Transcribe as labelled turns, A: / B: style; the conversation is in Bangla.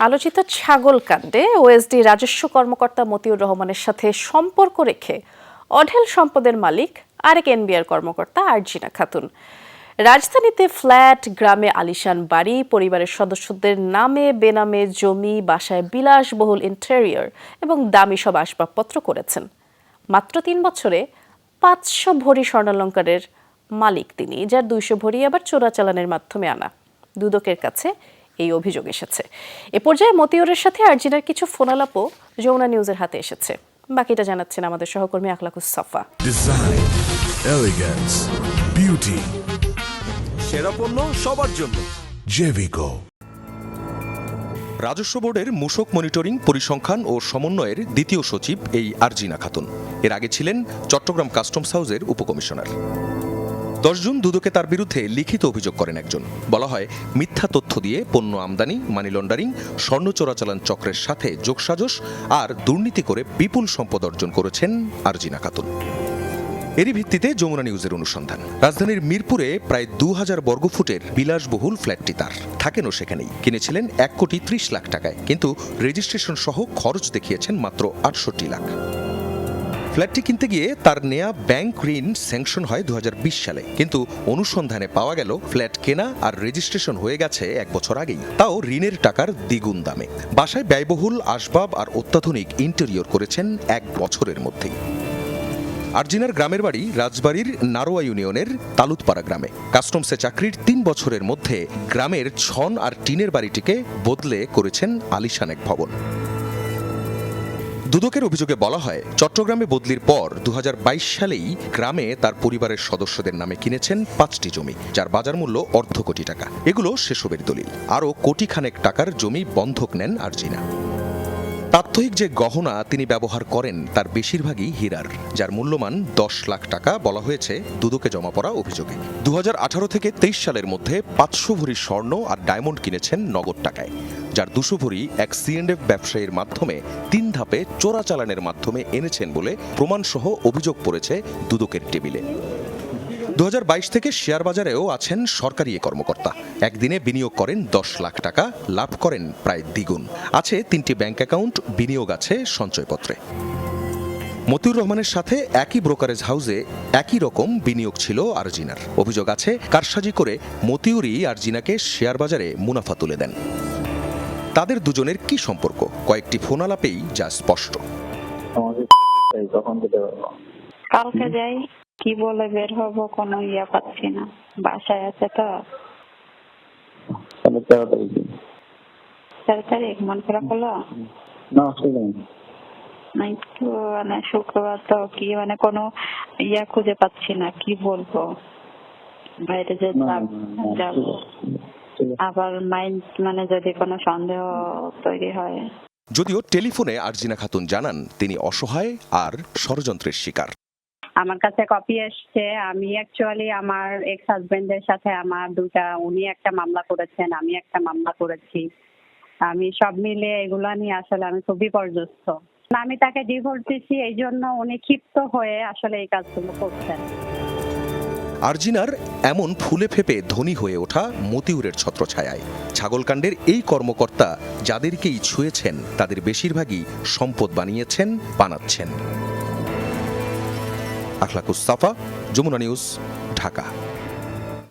A: আলোচিত ছাগল কাণ্ডে ওএসডি রাজস্ব কর্মকর্তা মতিউর রহমানের সাথে সম্পর্ক রেখে অঢেল সম্পদের মালিক আরেক এনবিআর কর্মকর্তা আরজিনা খাতুন। রাজধানীতে ফ্ল্যাট, গ্রামে আলিশান বাড়ি, পরিবারের সদস্যদের নামে বেনামে জমি, বাসায় বিলাসবহুল ইন্টেরিয়র এবং দামি সব আসবাবপত্র করেছেন। মাত্র তিন বছরে পাঁচশো ভরি স্বর্ণালঙ্কারের মালিক তিনি, যার দুইশো ভরি আবার চোরাচালানের মাধ্যমে আনা। দুদকের কাছে এই অভিযোগ এসেছে। এ পর্যায়ে মতিউরের সাথে আর্জিনার কিছু ফোনালাপও যমুনা নিউজের হাতে এসেছে। বাকিটা জানাচ্ছেন আমাদের সহকর্মী আখলাকুস সাফা।
B: Beauty,
C: সেরা পণ্য সবার জন্য।
B: Jevico.
D: রাজস্ব বোর্ডের মূসক মনিটরিং পরিসংখ্যান ও সমন্বয়ের দ্বিতীয় সচিব এই আরজিনা খাতুন। এর আগে ছিলেন চট্টগ্রাম কাস্টমস হাউসের উপকমিশনার। দশ জুন দুদকে তার বিরুদ্ধে লিখিত অভিযোগ করেন একজন। বলা হয়, মিথ্যা তথ্য দিয়ে পণ্য আমদানি মানি লন্ডারিং স্বর্ণ চোরাচালান চক্রের সাথে যোগসাজশ আর দুর্নীতি করে বিপুল সম্পদ অর্জন করেছেন আরজিনা খাতুন। এরই ভিত্তিতে যমুনা নিউজের অনুসন্ধান। রাজধানীর মিরপুরে প্রায় দু হাজার বর্গফুটের বিলাসবহুল ফ্ল্যাটটি তার। থাকেনও সেখানেই। কিনেছিলেন এক কোটি ত্রিশ লাখ টাকায়। কিন্তু রেজিস্ট্রেশন সহ খরচ দেখিয়েছেন মাত্র আটষট্টি লাখ। ফ্ল্যাটটি কিনতে গিয়ে তার নেয়া ব্যাংক ঋণ স্যাংশন হয় দু হাজার বিশ সালে। কিন্তু অনুসন্ধানে পাওয়া গেল, ফ্ল্যাট কেনা আর রেজিস্ট্রেশন হয়ে গেছে এক বছর আগেই। তাও ঋণের টাকার দ্বিগুণ দামে। বাসায় ব্যয়বহুল আসবাব আর অত্যাধুনিক ইন্টেরিয়র করেছেন এক বছরের মধ্যেই। আর্জিনার গ্রামের বাড়ি রাজবাড়ির নারোয়া ইউনিয়নের তালুতপাড়া গ্রামে। কাস্টমসে চাকরির তিন বছরের মধ্যে গ্রামের ছন আর টিনের বাড়িটিকে বদলে করেছেন আলিশান এক ভবন। দুদকের অভিযোগে বলা হয়, চট্টগ্রামে বদলির পর দু হাজার বাইশ সালেই গ্রামে তার পরিবারের সদস্যদের নামে কিনেছেন পাঁচটি জমি, যার বাজার মূল্য অর্ধ কোটি টাকা। এগুলো সেসবের দলিল। আরও কোটি খানেক টাকার জমি বন্ধক নেন আরজিনা। প্রাত্যহিক যে গহনা তিনি ব্যবহার করেন, তার বেশিরভাগই হীরার, যার মূল্যমান দশ লাখ টাকা বলা হয়েছে দুদকে জমা পড়া অভিযোগে। দু হাজার আঠারো থেকে তেইশ সালের মধ্যে পাঁচশো ভরি স্বর্ণ আর ডায়মন্ড কিনেছেন নগদ টাকায়, যার দুশো ভরি এক সিএনএফ ব্যবসায়ীর মাধ্যমে তিন ধাপে চোরাচালানের মাধ্যমে এনেছেন বলে প্রমাণসহ অভিযোগ পড়েছে দুদকের টেবিলে। দু হাজার বাইশ থেকে শেয়ার বাজারেও আছেন সরকারি এ কর্মকর্তা। একদিনে বিনিয়োগ করেন দশ লাখ টাকা লাভ করেন প্রায় দ্বিগুণ। আছে তিনটি ব্যাংক অ্যাকাউন্ট বিনিয়োগ আছে সঞ্চয়পত্রে। মতিউর রহমানের সাথে একই ব্রোকারেজ হাউসে একই রকম বিনিয়োগ ছিল আরজিনার। অভিযোগ আছে কারসাজি করে মতিউরই আরজিনাকে শেয়ার বাজারে মুনাফা তুলে দেন। তাদের দুজনের কি সম্পর্ক? কয়েকটি ফোনালাপেই যা স্পষ্ট।
E: কালকে যাই কি বলে বের হব কোনো ইয়া পাচ্ছি না। বাসায় আছে তো।
F: তাহলে তেরো তারিখে
E: তেরো তারিখ মন খারাপ হলো
F: না অসুবিধা নেই
E: না মানে শুক্রবার তো কি মানে কোনো ইয়া খুঁজে পাচ্ছি না কি বলব? বাইরে যে যাব-। আবার মাইন্ড মানে যদি কোনো সন্দেহ তৈরি হয়।
D: যদিও টেলিফোনে আরজিনা খাতুন জানান তিনি অসহায় আর ষড়যন্ত্রের শিকার।
E: আমার কাছে কপি এসছে। আমি অ্যাকচুয়ালি আমার এক্স হাজবেন্ডের সাথে আমার দুটা উনি একটা মামলা করেছেন, আমি একটা মামলা করেছি। আমি সব মিলে এগুলা নিয়ে আসলে আমি খুবই পর্যস্ত। আমি তাকে ডিভোর্স দিচ্ছি এই জন্য উনি ক্ষিপ্ত হয়ে আসলে এই কাজগুলো করছেন।
D: আর্জিনার এমন ফুলে ফেপে ধনী হয়ে ওঠা মতিউরের ছত্রছায়ায়। ছাগলকাণ্ডের এই কর্মকর্তা যাদেরকেই ছুঁয়েছেন, তাদের বেশিরভাগই সম্পদ বানিয়েছেন, বানাচ্ছেন। আখলাকুস সাফা যমুনা নিউজ ঢাকা।